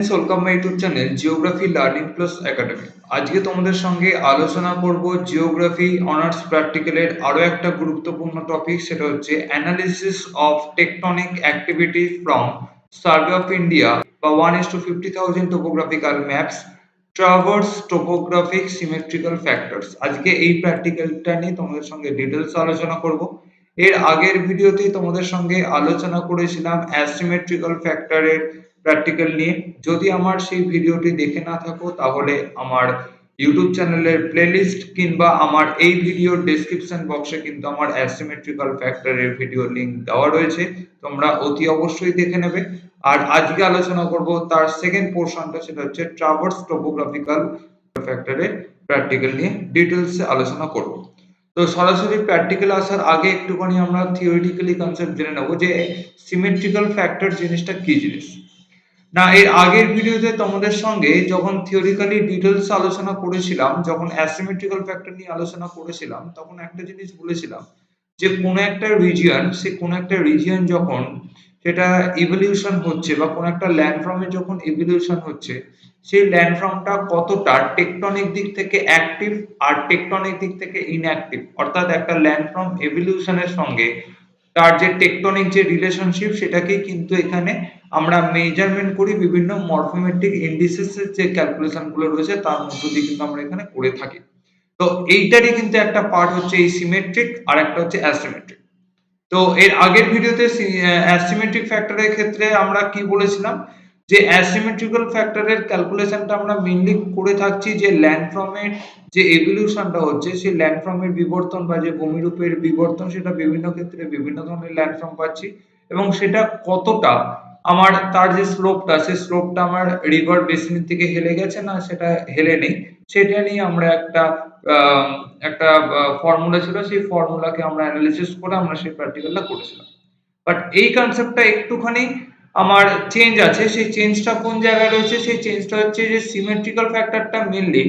Welcome my YouTube channel geography learning plus academy আজকে তোমাদের সঙ্গে আলোচনা করব জিওগ্রাফি অনার্স প্র্যাকটিক্যালের আরও একটা গুরুত্বপূর্ণ টপিক সেটা হচ্ছে analysis of tectonic activity from survey of India বা one is two fifty thousand topographical maps traverse topographic symmetrical factors আজকে এই প্র্যাকটিক্যালটা নিয়ে তোমাদের সঙ্গে ডিটেলস আলোচনা করব। এর আগের ভিডিওতে তোমাদের সঙ্গে আলোচনা করেছিলাম অ্যাসিমেট্রিক্যাল ফ্যাক্টরের প্র্যাকটিক্যাল নিয়ে। যদি আমার সেই ভিডিওটি দেখে না থাকো, তাহলে আমার ইউটিউব চ্যানেলের প্লেলিস্ট কিংবা আমার এই ভিডিওর ডেসক্রিপশন বক্সে কিন্তু আমার অ্যাসিমেট্রিক্যাল ফ্যাক্টরের ভিডিও লিংক দেওয়া রয়েছে। তোমরা অতি অবশ্যই দেখে নেবে। আর আজকে আলোচনা করব তার সেকেন্ড পোর্শনটা সেটা হচ্ছে ট্রাভার্স টোপোগ্রাফিক্যাল ফ্যাক্টরের প্র্যাকটিক্যাল নিয়ে ডিটেলসে আলোচনা করব। তো সরাসরি প্র্যাকটিক্যাল আসার আগে একটুখানি আমরা থিওরিটিক্যালি কনসেপ্ট জেনে নেব যে সিমেট্রিক্যাল ফ্যাক্টর জিনিসটা কি জিনিস? না, এর আগের ভিডিওতে তোমাদের সঙ্গে যখন থিওরিক্যালি ডিটেলস আলোচনা করেছিলাম, যখন অ্যাসিমেট্রিক্যাল ফ্যাক্টর নিয়ে আলোচনা করেছিলাম, তখন একটা জিনিস বলেছিলাম যে কোন একটা রিজিয়ন সে কোন একটা রিজিয়ন যখন সেটা ইভলিউশন হচ্ছে বা কোন একটা ল্যান্ডফর্মে যখন ইভলিউশন হচ্ছে, সেই ল্যান্ডফর্মটা কতটা টেকটনিক দিক থেকে অ্যাক্টিভ আর টেকটনিক দিক থেকে ইনঅ্যাক্টিভ অর্থাৎ একটা ল্যান্ডফর্ম এভলিউশনের সঙ্গে তার যে টেকটনিক যে রিলেশনশিপ সেটাকেই কিন্তু এখানে আমরা মেজারমেন্ট করি বিভিন্ন মরফোমেট্রিক ইন্ডিসেস এর যে ক্যালকুলেশনগুলো রয়েছে তার মধ্য দিয়ে কিন্তু আমরা এখানে করে থাকি। তো এইটারই কিন্তু একটা পার্ট হচ্ছে এই সিমেট্রিক আর একটা হচ্ছে অ্যাসিমেট্রিক তো এর আগের ভিডিওতে অ্যাসিমেট্রিক ফ্যাক্টরের ক্ষেত্রে আমরা কি বলেছিলাম? যে অ্যাসিমেট্রিক্যাল ফ্যাক্টরের ক্যালকুলেশনটা আমরা মেইনলি করে থাকছি যে ল্যান্ডফর্মের যে এভলিউশনটা হচ্ছে, সেই ল্যান্ডফর্মের বিবর্তন বা যে ভূমিরূপের বিবর্তন, সেটা বিভিন্ন ক্ষেত্রে বিভিন্ন ধরনের ল্যান্ডফর্ম পাচ্ছি। এবং সেটা কতটা? আমার তার যে স্লোপটা সেই স্লোপটা আমার রিভার বেসিনের থেকে হেলে গেছে না সেটা হেলে নেই? সেটা নিয়ে আমরা একটা একটা ফর্মুলা ছিল। সেই ফর্মুলাকে আমরা অ্যানালিসিস করে আমরা সেই প্র্যাকটিক্যালটা করেছিলাম। বাট এই কনসেপ্টটা একটুখানি আমার চেঞ্জ আছে, সেই চেঞ্জটা কোন জায়গায় রয়েছে? সেই চেঞ্জটা হচ্ছে যে সিমেট্রিক্যাল ফ্যাক্টরটা মেনলি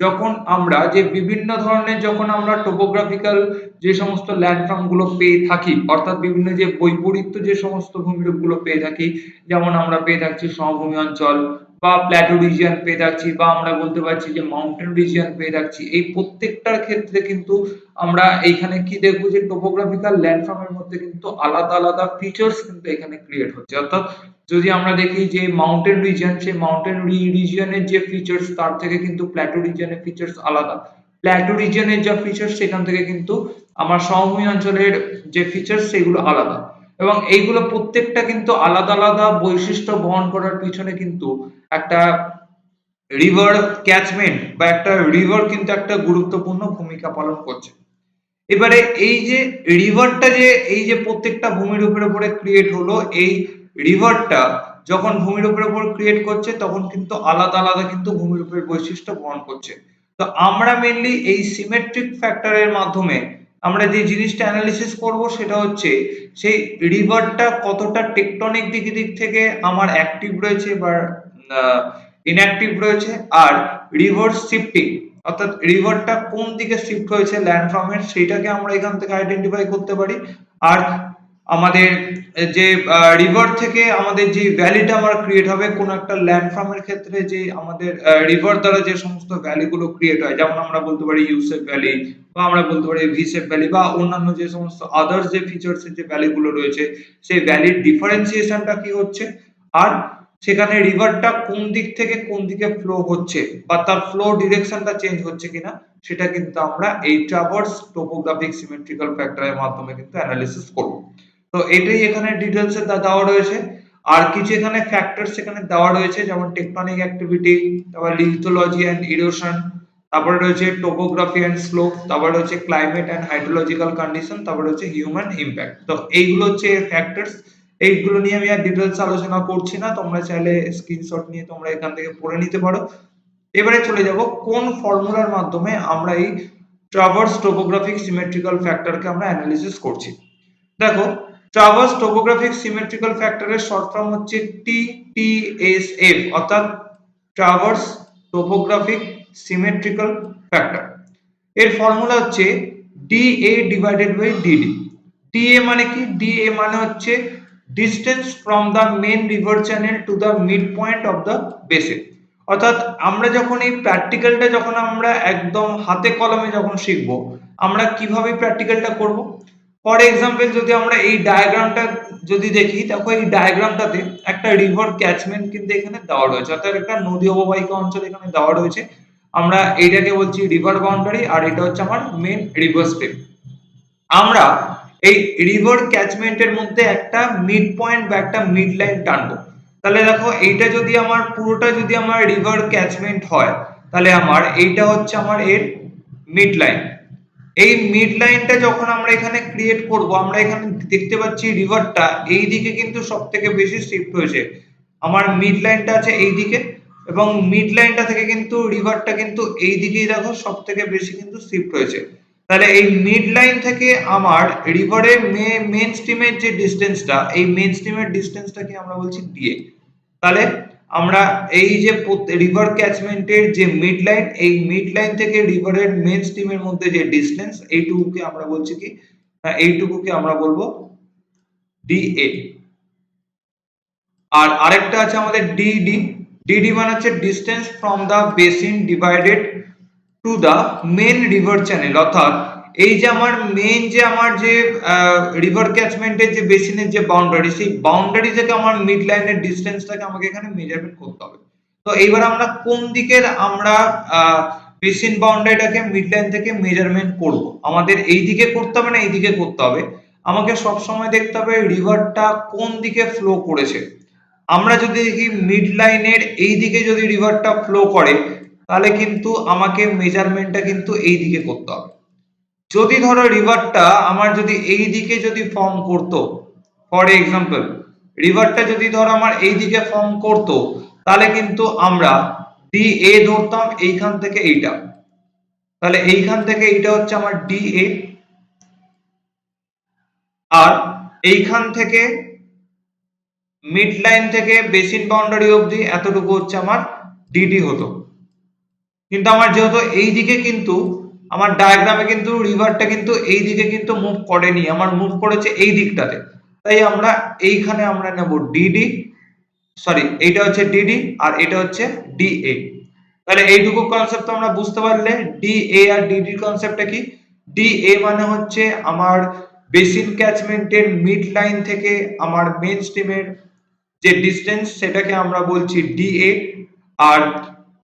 যখন আমরা যে বিভিন্ন ধরনের যখন আমরা টোপোগ্রাফিক্যাল যে সমস্ত ল্যান্ডফর্মগুলো পেয়ে থাকি, অর্থাৎ বিভিন্ন যে বৈপরীত্য যে সমস্ত ভূমিরূপগুলো পেয়ে থাকি, যেমন আমরা পেয়ে থাকছি সমভূমি অঞ্চল বা প্ল্যাটো রিজিয়ন পেয়ে থাকছি বা আমরা বলতে পারছি যে মাউন্টেন রিজিয়ন পেয়ে থাকছি এই প্রত্যেকটার ক্ষেত্রে কিন্তু আমরা এইখানে কি দেখব যে টোপোগ্রাফিক্যাল ল্যান্ডফর্মের মধ্যে কিন্তু আলাদা আলাদা ফিচার্স কিন্তু এখানে ক্রিয়েট হচ্ছে। অর্থাৎ যদি আমরা দেখি যে মাউন্টেন রিজিয়ন সেই মাউন্টেন রিজিয়নের যে ফিচার্স তার থেকে কিন্তু প্ল্যাটো রিজিয়নের ফিচার্স আলাদা। প্ল্যাটো রিজিয়নের যা ফিচার্স সেখান থেকে কিন্তু আমার সমভূমি অঞ্চলের যে ফিচার্স সেগুলো আলাদা। এবং এইগুলো প্রত্যেকটা কিন্তু আলাদা আলাদা বৈশিষ্ট্য বহন করার পিছনে কিন্তু একটা রিভার ক্যাচমেন্ট বা একটা রিভার কিন্তু একটা গুরুত্বপূর্ণ ভূমিকা পালন করছে। এবারে এই যে রিভারটা যে, এই যে প্রত্যেকটা ভূমিরূপের উপরে ক্রিয়েট হলো, এই রিভারটা যখন ভূমিরূপের উপর ক্রিয়েট করছে, তখন কিন্তু আলাদা আলাদা কিন্তু ভূমিরূপের বৈশিষ্ট্য বহন করছে। তো আমরা মেনলি এই সিমেট্রিক ফ্যাক্টরের মাধ্যমে আমরা যে জিনিসটা অ্যানালিসিস করব সেটা হচ্ছে, সেই রিভারটা কতটা টেকটনিক দিক দিক থেকে আমার অ্যাক্টিভ রয়েছে বা ইনঅ্যাক্টিভ রয়েছে আর রিভার শিফটিং অর্থাৎ রিভারটা কোন দিকে শিফট হয়েছে ল্যান্ড ল্যান্ডফর্মের সেটাকে আমরা এখান থেকে আইডেন্টিফাই করতে পারি। আর আমাদের যে রিভার থেকে আমাদের যে ভ্যালিটা আমার ক্রিয়েট হবে, কোন একটা ল্যান্ডফর্মের ক্ষেত্রে যে আমাদের রিভার দ্বারা যে সমস্ত ভ্যালিগুলো ক্রিয়েট হয়, যেমন আমরা বলতে পারি ইউসেফ ভ্যালি বা আমরা বলতে পারি ভিসেফ ভ্যালি বা অন্যান্য যে সমস্ত আদার্স যে ফিচার্স যে ভ্যালিগুলো রয়েছে, সেই ভ্যালির ডিফারেন্সিয়েশনটা কি হচ্ছে? আর সেখানে রিভারটা কোন দিক থেকে কোন দিকে ফ্লো হচ্ছে, বা তার ফ্লো ডিরেকশনটা চেঞ্জ হচ্ছে কিনা, সেটা কিন্তু আমরা এই ট্রাভার্স টোপোগ্রাফিক সিমেট্রিক্যাল ফ্যাক্টরের মাধ্যমে কিন্তু অ্যানালিসিস করব। তো এটাই এখানে ডিটেলস দেওয়া রয়েছে। আর কিছু এখানে ফ্যাক্টরস এখানে দেওয়া রয়েছে, যেমন টেকটনিক অ্যাক্টিভিটি তারপর লিথোলজি এন্ড ইরোশন তারপরে রয়েছে টোপোগ্রাফি এন্ড স্লোপ তারপরে রয়েছে ক্লাইমেট এন্ড হাইড্রোলজিক্যাল কন্ডিশন তারপরে রয়েছে হিউম্যান ইম্প্যাক্ট তো এইগুলো হচ্ছে ফ্যাক্টরস এইগুলো নিয়ে আমি আর ডিটেলস আলোচনা করছি না, তোমরা চাইলে স্ক্রিনশট নিয়ে তোমরা এখান থেকে পড়ে নিতে পারো। এবারে চলে যাব, কোন ফর্মুলার মাধ্যমে আমরা এই ট্রাভার্স টোপোগ্রাফিক সিমেট্রিক্যাল ফ্যাক্টরকে আমরা অ্যানালিসিস করছি? দেখো ট্রাভার্স টোপোগ্রাফিক সিমেট্রিক্যাল ফ্যাক্টরের শর্ট ফর্ম হচ্ছে টি টিটিএসএফ, অর্থাৎ ট্রাভার্স টোপোগ্রাফিক সিমেট্রিক্যাল ফ্যাক্টর। এর ফর্মুলা হচ্ছে DA divided by DD. DA মানে কি? ডিএ মানে হচ্ছে distance from the main river channel to the mid point of the basin. অর্থাৎ আমরা যখন এই প্র্যাকটিক্যালটা যখন আমরা একদম হাতে কলমে যখন শিখব, আমরা কীভাবে প্র্যাকটিক্যালটা করব? ফর এক্সাম্পল যদি আমরা এই ডায়াগ্রামটা যদি দেখি, দেখো এই ডায়াগ্রামটাতে একটা রিভার ক্যাচমেন্ট কিন্তু এখানে দেওয়া রয়েছে। অর্থাৎ একটা নদী অববাহিকা অঞ্চল এখানে দেওয়া রয়েছে। আমরা এইটাকে বলছি রিভার বাউন্ডারি আর এটা হচ্ছে আমার মেন রিভার স্টেপ আমরা এই রিভার ক্যাচমেন্টের মধ্যে একটা মিড পয়েন্ট বা একটা মিড লাইন টানবো। তাহলে দেখো, এইটা যদি আমার, পুরোটা যদি আমার রিভার ক্যাচমেন্ট হয়, তাহলে আমার এইটা হচ্ছে আমার এর মিড লাইন এই মিড লাইনটা যখন আমরা এখানে ক্রিয়েট করব, আমরা এখানে দেখতে পাচ্ছি রিভারটা এই দিকে কিন্তু সব থেকে বেশি শিফট হয়েছে। আমার মিড লাইনটা আছে এই দিকে এবং মিড লাইনটা থেকে কিন্তু রিভারটা কিন্তু এই দিকেই দেখো সব থেকে বেশি কিন্তু শিফট হয়েছে। তাহলে এই মিড লাইন থেকে আমার রিভারের মেন স্ট্রিমের যে ডিস্টেন্সটা এই মেন স্ট্রিমের ডিস্টেন্সটাকে আমরা বলছি ডিএ তাহলে আমরা এই যে রিভার ক্যাচমেন্টের যে মিড লাইন এই মিড লাইন থেকে রিভারের মেন স্ট্রিমের মধ্যে যে ডিসটেন্স এইটুকুকে আমরা বলছি কি? এইটুকুকে আমরা বলব ডিএ আর আরেকটা আছে আমাদের ডিডি ডিডি মানে হচ্ছে distance from the basin divided to the main river channel অর্থাৎ এই যে আমার মেন যে আমার যে রিভার ক্যাচমেন্টের যে বেসিনের যে বাউন্ডারি সেই বাউন্ডারি থেকে আমার মিড লাইনের ডিসটেন্সটাকে আমাকে এখানে মেজারমেন্ট করতে হবে। তো এইবার আমরা কোন দিকের আমরা বেসিন বাউন্ডারিটাকে মিড লাইন থেকে মেজারমেন্ট করব? আমাদের এই দিকে করতে হবে না এই দিকে করতে হবে? আমাকে সব সময় দেখতে হবে রিভারটা কোন দিকে ফ্লো করেছে। আমরা যদি দেখি মিড লাইনের এই দিকে যদি রিভারটা ফ্লো করে, তাহলে কিন্তু আমাকে মেজারমেন্টটা কিন্তু এই দিকে করতে হবে। যদি ধরো রিভারটা আমার যদি এই দিকে যদি ফর্ম করতো ফর এক্সাম্পল রিভারটা যদি ধরো আমার এই দিকে ফর্ম করতো, তাহলে কিন্তু আমরা ডি এ ধরতাম এইখান থেকে এইটা। তাহলে এইখান থেকে এইটা হচ্ছে আমার ডি এ আর এইখান থেকে মিড লাইন থেকে বেসিন বাউন্ডারি অবধি এতটুকু হচ্ছে আমার ডিডি হতো। কিন্তু আমার যেহেতু এই দিকে কিন্তু আমার ডায়াগ্রামে কিন্তু রিভারটা কিন্তু এই দিকে কিন্তু মুভ করেনি, আমার মুভ করেছে এই দিকটাতে। তাই আমরা এইখানে আমরা নেব ডিডি সরি এইটা হচ্ছে ডিডি আর এটা হচ্ছে ডিএ তাহলে এইটুকু কনসেপ্ট আমরা বুঝতে পারলে ডিএ আর ডিডি কনসেপ্টটা কি? ডিএ মানে হচ্ছে আমার বেসিন ক্যাচমেন্টের মিড লাইন থেকে আমার মেন স্ট্রিমের যে ডিস্টেন্স সেটাকে আমরা বলছি ডিএ আর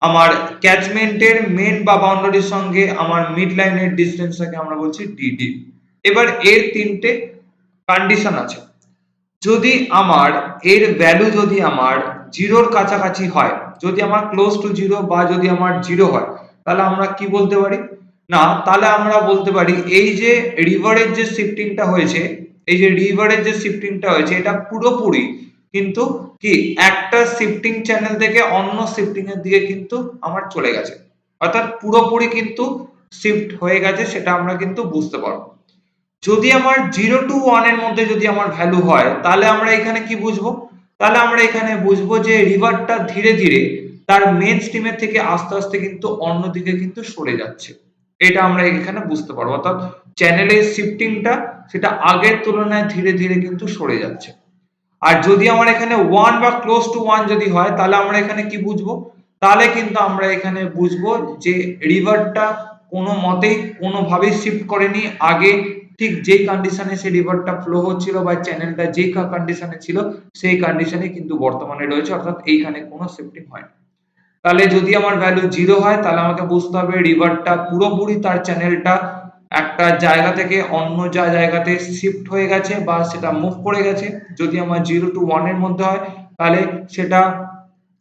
আমার ক্যাচমেন্টের মেন বা বাউন্ডারির সঙ্গে আমার মিড লাইনের ডিস্টেন্সটাকে আমরা বলছি ডিডি এবার এর তিনটে কন্ডিশন আছে। যদি আমার, এর ভ্যালু যদি আমার জিরোর কাছাকাছি হয়, যদি আমার ক্লোজ টু জিরো বা যদি আমার জিরো হয়, তাহলে আমরা কি বলতে পারি? না, তাহলে আমরা বলতে পারি এই যে রিভারের যে শিফটিংটা হয়েছে, এই যে রিভারের যে শিফটিংটা হয়েছে, এটা পুরোপুরি কিন্তু কি? একটা শিফটিং চ্যানেল থেকে অন্য শিফটিং এর দিকে কিন্তু আমার চলে গেছে। অর্থাৎ পুরোপুরি কিন্তু শিফট হয়ে গেছে সেটা আমরা কিন্তু বুঝতে পারব। যদি আমার জিরো টু ওয়ানের মধ্যে যদি আমার ভ্যালু হয়, তাহলে আমরা এখানে কি বুঝব? তাহলে আমরা এখানে বুঝব যে রিভারটা ধীরে ধীরে তার মেন স্ট্রিমের থেকে আস্তে আস্তে কিন্তু অন্যদিকে কিন্তু সরে যাচ্ছে। এটা আমরা এখানে বুঝতে পারব। অর্থাৎ চ্যানেলের শিফটিংটা সেটা আগের তুলনায় ধীরে ধীরে কিন্তু সরে যাচ্ছে। আর যদি আমার এখানে ওয়ান বা ক্লোজ টু ওয়ান যদি হয়, তাহলে আমরা এখানে কি বুঝব? তাহলে কিন্তু আমরা এখানে বুঝব যে রিভারটা কোনো মতেই কোনোভাবেই শিফট করেনি। আগে ঠিক যেই কন্ডিশনে সেই রিভারটা ফ্লো হচ্ছিল বা চ্যানেলটা যেই কন্ডিশনে ছিল, সেই কন্ডিশনে কিন্তু বর্তমানে রয়েছে, অর্থাৎ এইখানে কোনো শিফটিং হয় তাহলে যদি আমার ভ্যালু জিরো হয়, তাহলে আমাকে বুঝতে হবে রিভারটা পুরোপুরি তার চ্যানেলটা একটা জায়গা থেকে অন্য যা জায়গাতে শিফট হয়ে গেছে বা সেটা মুভ করে গেছে। যদি আমার জিরো টু ওয়ানের মধ্যে হয়, তাহলে সেটা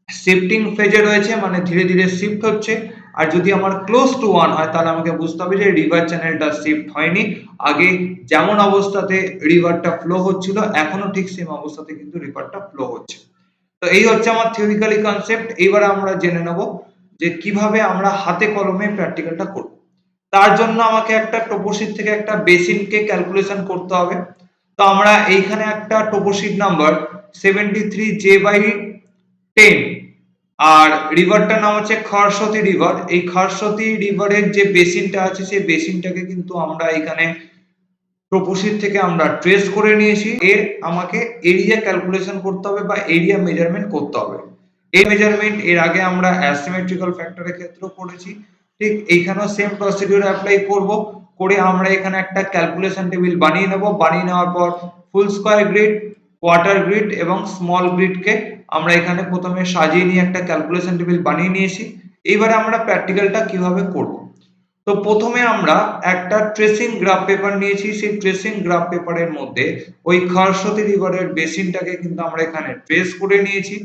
শিফটিং ফেজে রয়েছে মানে ধীরে ধীরে শিফট হচ্ছে। আর যদি আমার ক্লোজ টু ওয়ান হয়, তাহলে আমাকে বুঝতে হবে যে রিভার চ্যানেলটা শিফট হয়নি। আগে যেমন অবস্থাতে রিভারটা ফ্লো হচ্ছিল এখনও ঠিক সেম অবস্থাতে কিন্তু রিভারটা ফ্লো হচ্ছে। তো এই হচ্ছে আমার থিওরিক্যালি কনসেপ্ট এবার আমরা জেনে নেব যে কীভাবে আমরা হাতে কলমে প্র্যাকটিক্যালটা করব। তার জন্য আমাকে একটা টোপোশিট থেকে একটা বেসিনকে ক্যালকুলেশন করতে হবে। তো আমরা এইখানে একটা toposheet number seventy three J by ten আর রিভারটার নাম হচ্ছে খরস্বতী রিভার এই খরস্বতী রিভারের যে বেসিনটা আছে, সেই বেসিনটাকে কিন্তু আমরা এখানে প্রপোসিট থেকে আমরা ট্রেস করে নিয়েছি। এর আমাকে এরিয়া ক্যালকুলেশন করতে হবে বা এরিয়া মেজারমেন্ট করতে হবে। এই মেজারমেন্ট এর আগে আমরা অ্যাসিমেট্রিক্যাল ফ্যাক্টরের ক্ষেত্রেও করেছি ঠিক এইখানেও সেম প্রসিডিউর অ্যাপ্লাই করব। করে আমরা এখানে একটা ক্যালকুলেশন টেবিল বানিয়ে নেব। বানিয়ে নেওয়ার পর full square grid quarter grid এবং স্মল গ্রিডকে আমরা এখানে প্রথমে সাজিয়ে নিয়ে একটা ক্যালকুলেশন টেবিল বানিয়ে নিয়েছি। এইবারে আমরা প্র্যাকটিক্যালটা কীভাবে করব? তো প্রথমে আমরা একটা ট্রেসিং গ্রাফ পেপার নিয়েছি। সেই ট্রেসিং গ্রাফ পেপারের মধ্যে ওই খারসতি রিভারের বেসিনটাকে কিন্তু আমরা এখানে ট্রেস করে নিয়েছি।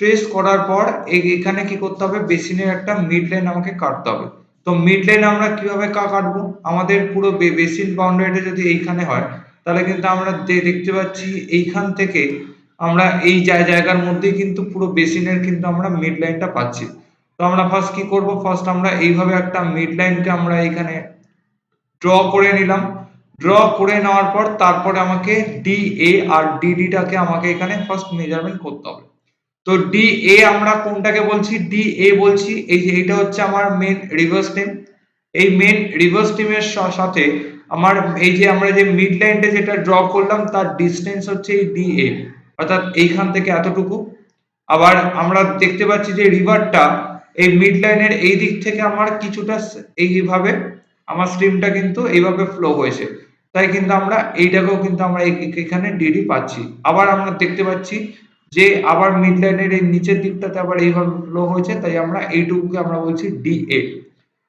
ট্রেস করার পর এখানে কি করতে হবে? বেসিনের একটা মিড লাইন আমাকে কাটতে হবে। তো মিড লাইন আমরা কীভাবে কাটবো? আমাদের পুরো বেসিন বাউন্ডারিটা যদি এইখানে হয়, তাহলে কিন্তু আমরা দেখতে পাচ্ছি এইখান থেকে আমরা এই জায়গার মধ্যেই কিন্তু পুরো বেসিনের কিন্তু আমরা মিড লাইনটা পাচ্ছি। তো আমরা ফার্স্ট কি করব? ফার্স্ট আমরা এইভাবে একটা মিড লাইনকে আমরা এখানে ড্র করে নিলাম। ড্র করে নেওয়ার পর তারপরে আমাকে ডি এ আর ডিডিটাকে আমাকে এখানে ফার্স্ট মেজারমেন্ট করতে হবে। তো ডি এ আমরা কোনটাকে বলছি? ডি এ বলছি, এই যে এটা হচ্ছে আমার মেন রিভার্স টিম এই মেন রিভার্স টিমের সাথে আমার এই যে আমরা যে মিড লাইনটা যেটা ড্র করলাম, তার ডিস্টেন্স হচ্ছে এই ডি এ অর্থাৎ এইখান থেকে এতটুকু। আবার আমরা দেখতে পাচ্ছি যে রিভারটা এই মিড লাইনের এই দিক থেকে আমার কিছুটা এইভাবে আমার স্ট্রিমটা কিন্তু এইভাবে ফ্লো হয়েছে। তাই কিন্তু আমরা এইটাকেও কিন্তু আমরা এখানে ডিডি পাচ্ছি। আবার আমরা দেখতে পাচ্ছি যে আবার মিড লাইনের এই নিচের দিকটাতে আবার এইভাবে ফ্লো হয়েছে, তাই আমরা এইটুকুকে আমরা বলছি ডি এ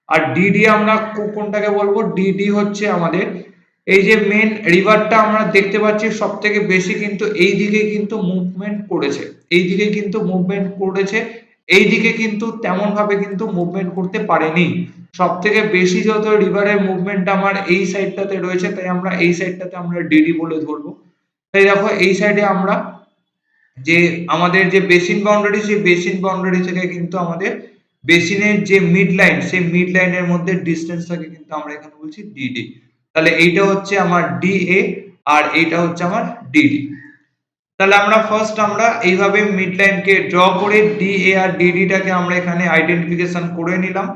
আর ডিডি আমরা কোনটাকে বলব? ডিডি হচ্ছে আমাদের এই যে মেন রিভারটা আমরা দেখতে পাচ্ছি সব থেকে বেশি কিন্তু এই দিকে কিন্তু মুভমেন্ট করেছে। এই দিকে কিন্তু মুভমেন্ট করেছে, এই দিকে কিন্তু তেমন ভাবে কিন্তু মুভমেন্ট করতে পারেনি। সব থেকে বেশি যত রিভারের মুভমেন্ট আমার এই সাইডটাতে রয়েছে, তাই আমরা এই সাইডটাতে আমরা ডিডি বলে ধরবো। তাই দেখো এই সাইডে আমরা যে আমাদের যে বেসিন বাউন্ডারি সেই বেসিন বাউন্ডারি থেকে কিন্তু আমাদের বেসিনের যে মিড লাইন সেই মিড লাইনের মধ্যে ডিস্টেন্সটাকে কিন্তু আমরা এখানে বলছি ডিডি তাহলে এইটা হচ্ছে আমার ডিএ আর এইটা হচ্ছে আমার ডিডি তাহলে আমরা ফার্স্ট আমরা এইভাবে মিড লাইনকে ড্র করে ডিএ আর ডিডিটাকে আমরা এখানে আইডেন্টিফিকেশন করে নিলাম।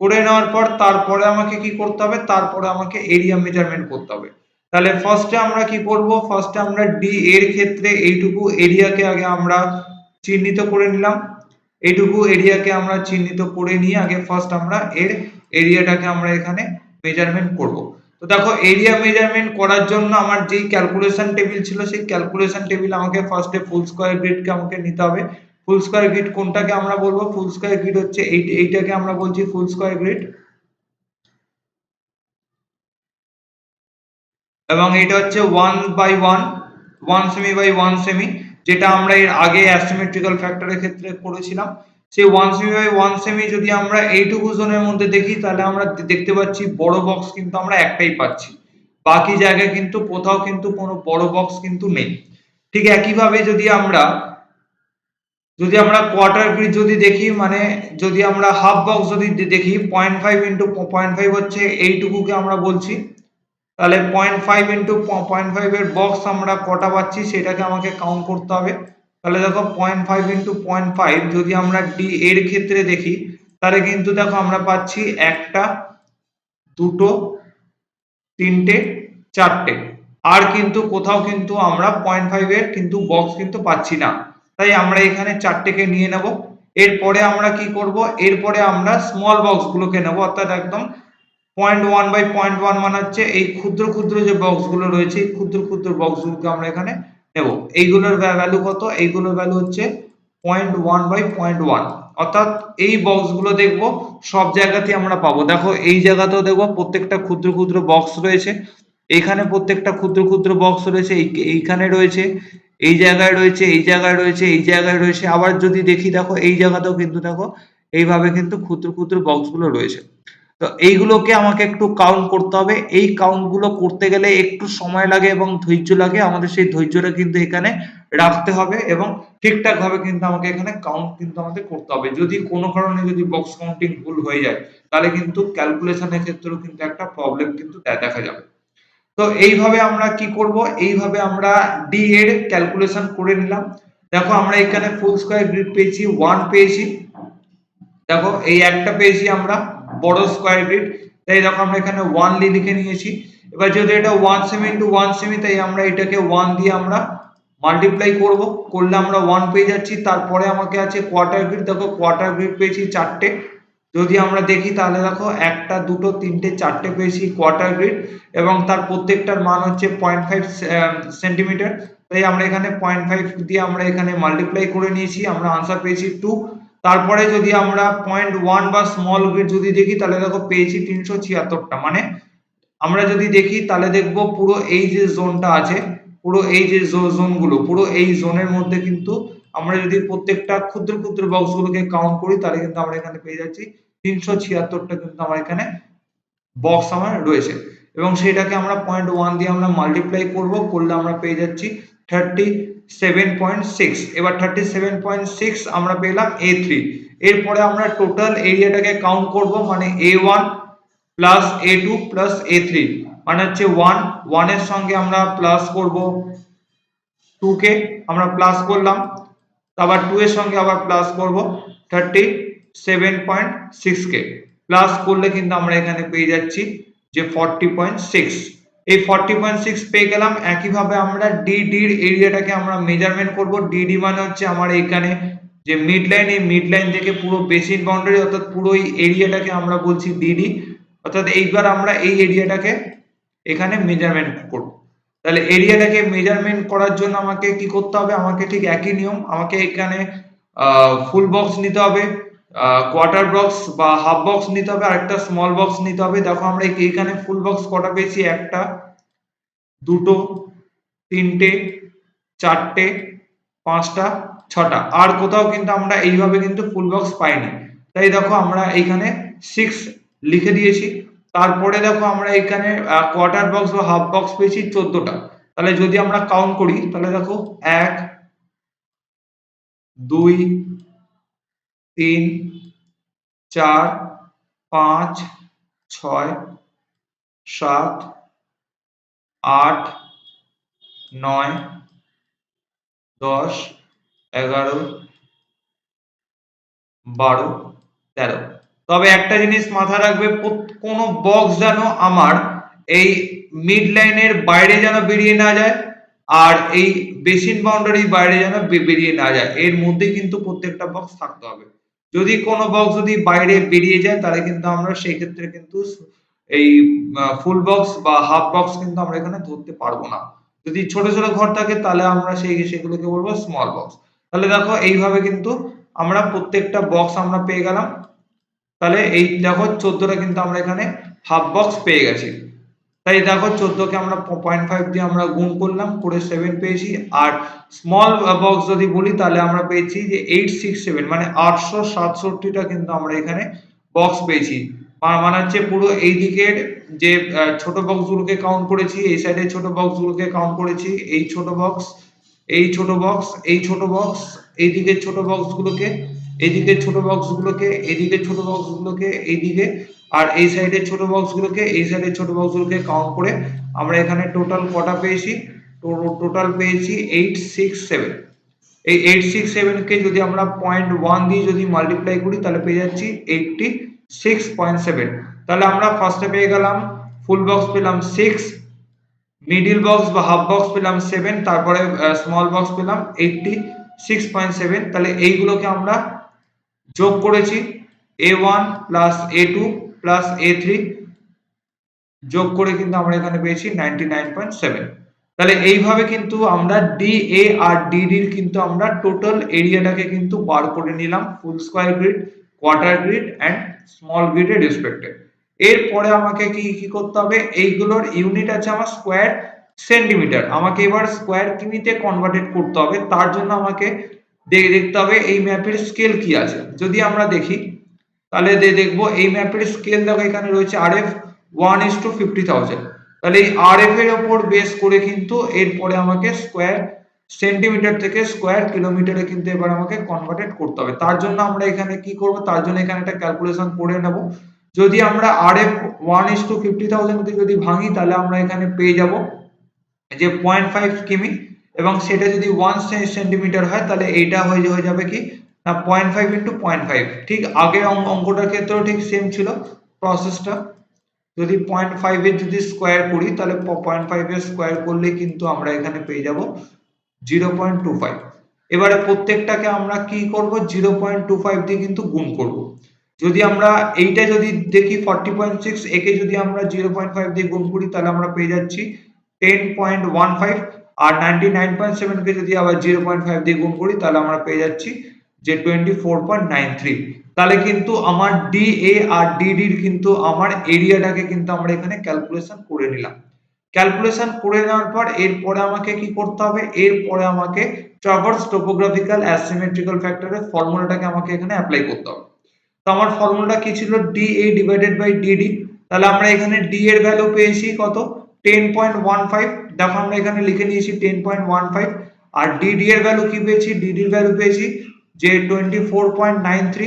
করে নেওয়ার পর তারপরে আমাকে কি করতে হবে? তারপরে আমাকে এরিয়া মেজারমেন্ট করতে হবে। তাহলে ফার্স্টে আমরা কি করব? ফার্স্টে আমরা ডি এর ক্ষেত্রে এইটুকু এরিয়াকে আগে আমরা চিহ্নিত করে নিলাম। এইটুকু এরিয়াকে আমরা চিহ্নিত করে নিয়ে আগে ফার্স্ট আমরা এর এরিয়াটাকে আমরা এখানে মেজারমেন্ট করব। তো দেখো এরিয়া মেজারমেন্ট করার জন্য আমার যেই ক্যালকুলেশন টেবিল ছিল, সেই ক্যালকুলেশন টেবিল আমাকে ফার্স্টে ফুল স্কয়ার গ্রিডকে আমাকে নিতে হবে। ফুল স্কয়ার গ্রিড কোনটাকে আমরা বলব? ফুল স্কয়ার গ্রিড হচ্ছে এই, এইটাকে আমরা বলছি ফুল স্কয়ার গ্রিড এবং এটা হচ্ছে one by one one semi by one semi যেটা আমরা এর আগে অ্যাস্ট্রোমেট্রিক্যাল ফ্যাক্টরের ক্ষেত্রে করেছিলাম। সেই one semi by one semi যদি আমরা এইটুকু জোনের মধ্যে দেখি, তাহলে আমরা দেখতে পাচ্ছি বড় বক্স কিন্তু আমরা একটাই পাচ্ছি। বাকি জায়গায় কিন্তু কোথাও কিন্তু কোনো বড় বক্স কিন্তু নেই। ঠিক একইভাবে যদি আমরা যদি আমরা কোয়ার্টার গ্রিড যদি দেখি মানে যদি আমরা হাফ বক্স যদি দেখি point five into point five হচ্ছে এইটুকুকে আমরা বলছি। তাহলে পয়েন্ট ফাইভ ইন্টু পয়েন্ট ফাইভের বক্স আমরা কটা পাচ্ছি সেটাকে আমাকে কাউন্ট করতে হবে। তাহলে দেখো point five into point five যদি আমরা ডি এর ক্ষেত্রে দেখি, তাহলে কিন্তু দেখো আমরা পাচ্ছি একটা, দুটো, তিনটে, চারটে। আর কিন্তু কোথাও কিন্তু আমরা পয়েন্ট ফাইভের কিন্তু বক্স কিন্তু পাচ্ছি না। তাই আমরা এখানে চারটেকে নিয়ে নেব। এরপরে আমরা কি করব? এরপরে আমরা স্মল বক্সগুলোকে নেব। অর্থাৎ একদম point one by point one মানে হচ্ছে এই ক্ষুদ্র ক্ষুদ্র যে বক্সগুলো রয়েছে, এই ক্ষুদ্র ক্ষুদ্র বক্স গুলোকে আমরা এখানে নেব। এইগুলোর ভ্যালু কত? এইগুলোর ভ্যালু হচ্ছে point one by point one অর্থাৎ এই বক্সগুলো দেখব, সব জায়গাতে আমরা পাবো। দেখো, এই জায়গাতেও দেখব প্রত্যেকটা ক্ষুদ্র ক্ষুদ্র বক্স রয়েছে। এখানে প্রত্যেকটা ক্ষুদ্র ক্ষুদ্র বক্স রয়েছে এইখানে রয়েছে, এই জায়গায় রয়েছে, এই জায়গায় রয়েছে, এই জায়গায় রয়েছে। আবার যদি দেখি, দেখো, এই জায়গাতেও কিন্তু দেখো, এইভাবে কিন্তু ক্ষুদ্র ক্ষুদ্র বক্সগুলো রয়েছে। তো এইগুলোকে আমাকে একটু কাউন্ট করতে হবে। এই কাউন্টগুলো করতে গেলে একটু সময় লাগে এবং ধৈর্য লাগে। আমাদের সেই ধৈর্যটা কিন্তু এখানে রাখতে হবে এবং ঠিকঠাক ভাবে কিন্তু আমাকে এখানে কাউন্ট কিন্তু আমাদের করতে হবে। যদি কোনো কারণে যদি বক্স কাউন্টিং ভুল হয়ে যায়, তাহলে কিন্তু ক্যালকুলেশনের ক্ষেত্রেও কিন্তু একটা প্রবলেম কিন্তু দেখা যাবে। তো এইভাবে আমরা কি করব? এইভাবে আমরা ডি এর ক্যালকুলেশন করে নিলাম। দেখো আমরা এখানে ফুল স্কয়ার গ্রিড পেয়েছি ওয়ান পেয়েছি। দেখো এই একটা পেয়েছি আমরা। বড় স্কয়ার গ্রিড তাই দেখো আমরা এখানে ওয়ান লিখে নিয়েছি। এবার যদি এটা ওয়ান সেমি ইন্টু ওয়ান সেমি তাই আমরা এটাকে ওয়ান দিয়ে আমরা মাল্টিপ্লাই করব। করলে আমরা ওয়ান পেয়ে যাচ্ছি। তারপরে আমাকে আছে কোয়ার্টার গ্রিড দেখো কোয়ার্টার গ্রিড পেয়েছি চারটে। যদি আমরা দেখি তাহলে দেখো একটা, দুটো, তিনটে, চারটে পেয়েছি কোয়ার্টার গ্রিড এবং তার প্রত্যেকটার মান হচ্ছে পয়েন্ট ফাইভ সেন্টিমিটার তাই আমরা এখানে পয়েন্ট ফাইভ দিয়ে আমরা এখানে মাল্টিপ্লাই করে নিয়েছি। আমরা আনসার পেয়েছি টু তারপরে যদি আমরা পয়েন্ট ওয়ান বা স্মল গ্রিড যদি দেখি, তাহলে দেখো পেয়েছি তিনশো ছিয়াত্তরটা। মানে আমরা যদি দেখি, তাহলে দেখব পুরো এই যে জোনটা আছে, পুরো এই যে জোনগুলো পুরো এই জোনের মধ্যে কিন্তু আমরা যদি প্রত্যেকটা ক্ষুদ্র ক্ষুদ্র বক্সগুলোকে কাউন্ট করি, তাহলে কিন্তু আমরা এখানে পেয়ে যাচ্ছি তিনশো ছিয়াত্তরটা কিন্তু আমার এখানে বক্স আমার রয়েছে। এবং সেটাকে আমরা পয়েন্ট ওয়ান দিয়ে আমরা মাল্টিপ্লাই করব, করলে আমরা পেয়ে যাচ্ছি থার্টি সেভেন পয়েন্ট সিক্স এবার থার্টি সেভেন পয়েন্ট সিক্স আমরা পেলাম এ থ্রি এরপরে আমরা টোটাল এরিয়াটাকে কাউন্ট করব মানে A one plus A two plus A three মানে হচ্ছে ওয়ান ওয়ানের সঙ্গে আমরা প্লাস করব টু কে, আমরা প্লাস করলাম, আবার টু এর সঙ্গে আবার প্লাস করব থার্টি সেভেন পয়েন্ট সিক্স কে প্লাস করলে কিন্তু আমরা এখানে পেয়ে যাচ্ছি যে ফর্টি পয়েন্ট সিক্স এই ফর্টি পয়েন্ট সিক্স পেয়ে গেলাম। একইভাবে আমরা ডি ডির এরিয়াটাকে আমরা মেজারমেন্ট করব। ডিডি মানে হচ্ছে আমার এখানে যে মিড লাইন এই মিড লাইন থেকে পুরো বেসিন বাউন্ডারি অর্থাৎ পুরো এই এরিয়াটাকে আমরা বলছি ডিডি অর্থাৎ এইবার আমরা এই এরিয়াটাকে এখানে মেজারমেন্ট করব। তাহলে এরিয়াটাকে মেজারমেন্ট করার জন্য আমাকে কি করতে হবে? আমাকে ঠিক একই নিয়ম, আমাকে এখানে ফুল বক্স নিতে হবে। কোয়ার্টার বক্স বা হাফ বক্স নিতে হবে আর একটা স্মল বক্স নিতে হবে। দেখো আমরা এইখানে ফুল বক্স কটা পেয়েছি? একটা, দুটো, তিনটে, চারটে, পাঁচটা, ছটা। আর কোথাও কিন্তু আমরা এইভাবে কিন্তু ফুল বক্স পাইনি। তাই দেখো আমরা এইখানে সিক্স লিখে দিয়েছি। তারপরে দেখো আমরা এখানে কোয়ার্টার বক্স বা হাফ বক্স পেয়েছি চোদ্দটা। তাহলে যদি আমরা কাউন্ট করি, তাহলে দেখো এক, দুই, তিন চার, পাঁচ, ছয়, সাত, আট, নয়, দশ, এগারো, বারো, তেরো। তবে একটা জিনিস মাথায় রাখবে কোনো বক্স যেন আমার এই মিড লাইনের বাইরে যেন বেরিয়ে না যায় আর এই বেসিন বাউন্ডারির বাইরে যেন বেরিয়ে না যায়, এর মধ্যে কিন্তু প্রত্যেকটা বক্স থাকতে হবে। যদি কোনো বক্স যদি বাইরে বেরিয়ে যায়, তাহলে কিন্তু আমরা সেই ক্ষেত্রে কিন্তু এই ফুল বক্স বা হাফ বক্স কিন্তু আমরা এখানে ধরতে পারব না। যদি ছোট ছোট ঘর থাকে, তাহলে আমরা সেই, সেগুলোকে বলব স্মল বক্স তাহলে দেখো, এইভাবে কিন্তু আমরা প্রত্যেকটা বক্স আমরা পেয়ে গেলাম। তাহলে এই দেখো, চোদ্দটা কিন্তু আমরা এখানে হাফ বক্স পেয়ে গেছি। তাই দেখো চোদ্দকে আমরা পয়েন্ট ফাইভ দিয়ে আমরা গুণ করলাম, করে সেভেন পেয়েছি। আর স্মল বক্স যদি বলি, তাহলে আমরা পেয়েছি যে এইট সিক্স সেভেন মানে আটশো সাতষট্টিটা কিন্তু আমরা এখানে বক্স পেয়েছি। মানে হচ্ছে পুরো এই দিকের যে ছোট বক্স গুলোকে কাউন্ট করেছি, এই সাইডে ছোট বক্স গুলোকে কাউন্ট করেছি, এই ছোট বক্স এই ছোট বক্স এই ছোট বক্স এই দিকের ছোট বক্স গুলোকে এইদিকে ছোট বক্স গুলোকে এইদিকে ছোট বক্স গুলোকে, এইদিকে, আর এই সাইডের ছোট বক্স গুলোকে, এই সাইডের ছোট বক্স গুলোকে কাউন্ট করে আমরা এখানে টোটাল কটা পেয়েছি? টোটাল পেয়েছি এইট সিক্স সেভেন এই এইট সিক্স সেভেন কে যদি আমরা পয়েন্ট ওয়ান দিয়ে যদি মাল্টিপ্লাই করি, তাহলে পেয়ে যাচ্ছি এইটটি সিক্স পয়েন্ট সেভেন তাহলে আমরা ফার্স্টে পেয়ে গেলাম ফুল বক্স পেলাম সিক্স মিডিল বক্স বা হাফ বক্স পেলাম সেভেন তারপরে স্মল বক্স পেলাম এইটটি সিক্স পয়েন্ট সেভেন তাহলে এইগুলোকে আমরা যোগ করেছি A one plus A two plus A three যোগ করে কিন্তু আমরা এখানে পেয়েছি নাইনটি নাইন পয়েন্ট সেভেন তাহলে এইভাবে কিন্তু আমরা ডি এ আর ডিডির কিন্তু আমরা টোটাল এরিয়াটাকে কিন্তু বার করে নিলাম full square grid quarter grid and small গ্রিডের রেসপেক্টে এরপরে আমাকে কি কি করতে হবে? এইগুলোর ইউনিট আছে আমার স্কোয়ার সেন্টিমিটার আমাকে এবার স্কোয়ার কিমিতে কনভার্টেড করতে হবে? তার জন্য আমাকে দেখতে হবে এই ম্যাপের স্কেল কি আছে। যদি আমরা দেখি, তাহলে দেখব এই ম্যাপের স্কেল দেখো এখানে রয়েছে R F one is two fifty thousand তাহলে এই আর এফ এর ওপর বেস করে কিন্তু এরপরে আমাকে স্কোয়ার সেন্টিমিটার থেকে স্কোয়ার কিলোমিটারে কিন্তু এবার আমাকে কনভার্টেড করতে হবে। তার জন্য আমরা এখানে কি করব? তার জন্য এখানে একটা ক্যালকুলেশন করে নেব। যদি আমরা R F one is two fifty থাউজেন্ডকে যদি ভাঙি, তাহলে আমরা এখানে পেয়ে যাব যে পয়েন্ট ফাইভ কিমি। এবং সেটা যদি ওয়ান সেন্টিমিটার হয়, তাহলে এইটা হয়ে হয়ে যাবে কি? না point five into point five ঠিক আগের অঙ্কটার ক্ষেত্রেও ঠিক সেম ছিল প্রসেসটা যদি পয়েন্ট ফাইভ এর যদি স্কোয়ার করি, তাহলে পয়েন্ট ফাইভ এর স্কোয়ার করলে কিন্তু আমরা এখানে পেয়ে যাব জিরো পয়েন্ট টু ফাইভ এবারে প্রত্যেকটাকে আমরা কি করব? জিরো পয়েন্ট টু ফাইভ দিয়ে কিন্তু গুণ করব। যদি আমরা এইটা যদি দেখি ফর্টি পয়েন্ট সিক্স একে যদি আমরা জিরো পয়েন্ট ফাইভ দিয়ে গুণ করি, তাহলে আমরা পেয়ে যাচ্ছি টেন পয়েন্ট ওয়ান ফাইভ আর নাইনটি নাইন পয়েন্ট সেভেন কে যদি আবার জিরো পয়েন্ট ফাইভ দিয়ে গুণ করি, তাহলে আমরা পেয়ে যাচ্ছি যে twenty four point nine three তাহলে কিন্তু আমার ডি এ আর ডিডির কিন্তু আমার এরিয়াটাকে কিন্তু আমরা এখানে ক্যালকুলেশন করে নিলাম। ক্যালকুলেশন করে নেওয়ার পর এরপরে আমাকে কি করতে হবে? এরপরে আমাকে ট্রাভার্স টোপোগ্রাফিক্যাল অ্যাসিমেট্রিক্যাল ফ্যাক্টরের ফর্মুলাটাকে আমাকে এখানে অ্যাপ্লাই করতে হবে। তো আমার ফর্মুলাটা কি ছিল? D A divided by DD তাহলে আমরা এখানে ডি এর ভ্যালু পেয়েছি কত? টেন পয়েন্ট ওয়ান ফাইভ দেখো আমরা এখানে লিখে নিয়েছি টেন পয়েন্ট ওয়ান ফাইভ আর ডিডি এর ভ্যালু কি পেয়েছি? ডিডির ভ্যালু পেয়েছি যে twenty four point nine three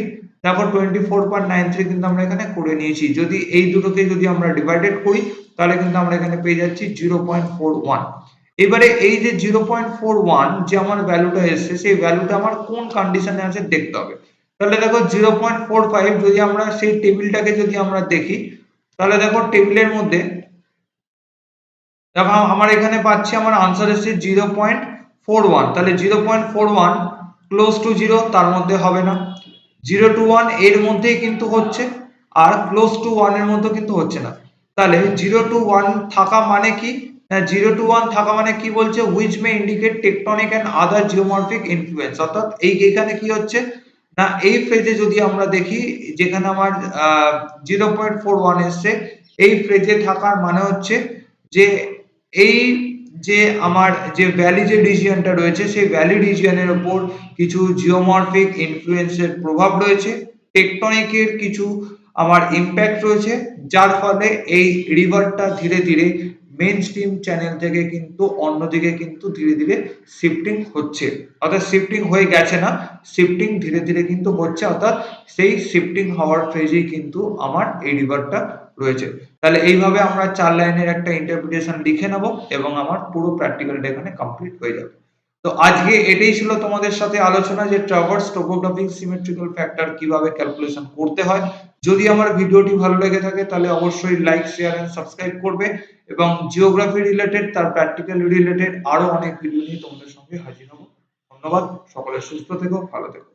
twenty four point nine three কিন্তু আমরা এখানে করে নিয়েছি। যদি এই দুটোকে যদি আমরা ডিভাইডেড করি, তাহলে কিন্তু আমরা এখানে পেয়ে যাচ্ছি জিরো পয়েন্ট ফোর ওয়ান এবারে এই যে জিরো পয়েন্ট ফোর ওয়ান যে আমার ভ্যালুটা এসছে, সেই ভ্যালুটা আমার কোন কন্ডিশনে আছে দেখতে হবে। তাহলে দেখো জিরো পয়েন্ট ফোর ফাইভ যদি আমরা সেই টেবিলটাকে যদি আমরা দেখি, তাহলে দেখো টেবিলের মধ্যে দেখো আমার এখানে পাচ্ছি আমার আনসার এসছে জিরো পয়েন্ট ফোর ওয়ান তাহলে zero point four one close to zero তার মধ্যে হবে না। জিরো টু ওয়ানের মধ্যেই কিন্তু হচ্ছে, আর ক্লোজ টু ওয়ানের মধ্যে কিন্তু হচ্ছে না। তাহলে জিরো টু ওয়ান থাকা মানে কি? জিরো টু ওয়ান থাকা মানে কি বলছে? Which may indicate tectonic and other geomorphic influence অর্থাৎ এই এখানে কি হচ্ছে? না, এই ফ্রেজে যদি আমরা দেখি, যেখানে আমার জিরো পয়েন্ট ফোর ওয়ান এসছে, এই ফ্রেজে থাকার মানে হচ্ছে যে এই যে আমার যে ভ্যালি যে রিজিয়নটা রয়েছে, সেই ভ্যালি রিজিয়নের উপর কিছু জিওমরফিক ইনফ্লুয়েন্সের প্রভাব রয়েছে টেকটনিকের কিছু আমার ইম্প্যাক্ট রয়েছে, যার ফলে এই রিভারটা ধীরে ধীরে মেন স্ট্রিম চ্যানেল থেকে কিন্তু অন্যদিকে কিন্তু ধীরে ধীরে শিফটিং হচ্ছে। অর্থাৎ শিফটিং হয়ে গেছে না শিফটিং ধীরে ধীরে কিন্তু হচ্ছে, অর্থাৎ সেই শিফটিং হওয়ার ফেজেই কিন্তু আমার এই রিভারটা রয়েছে। তাহলে এইভাবে আমরা চার লাইনের একটা ইন্টারপ্রিটেশন লিখে নেব এবং আমার পুরো প্র্যাকটিক্যালটা এখানে কমপ্লিট হয়ে যাবে। তো আজকে এটাই ছিল তোমাদের সাথে আলোচনা যে ট্রাভার্স টোপোগ্রাফিক সিমেট্রিক্যাল ফ্যাক্টর কীভাবে ক্যালকুলেশন করতে হয়। যদি আমার ভিডিওটি ভালো লেগে থাকে তাহলে অবশ্যই লাইক শেয়ার এন্ড সাবস্ক্রাইব করবে এবং জিওগ্রাফি রিলেটেড তার প্র্যাকটিক্যাল রিলেটেড আরও অনেক ভিডিও নিয়ে তোমাদের সঙ্গে হাজির হব। ধন্যবাদ, সকলে সুস্থ থেকো, ভালো থেকো।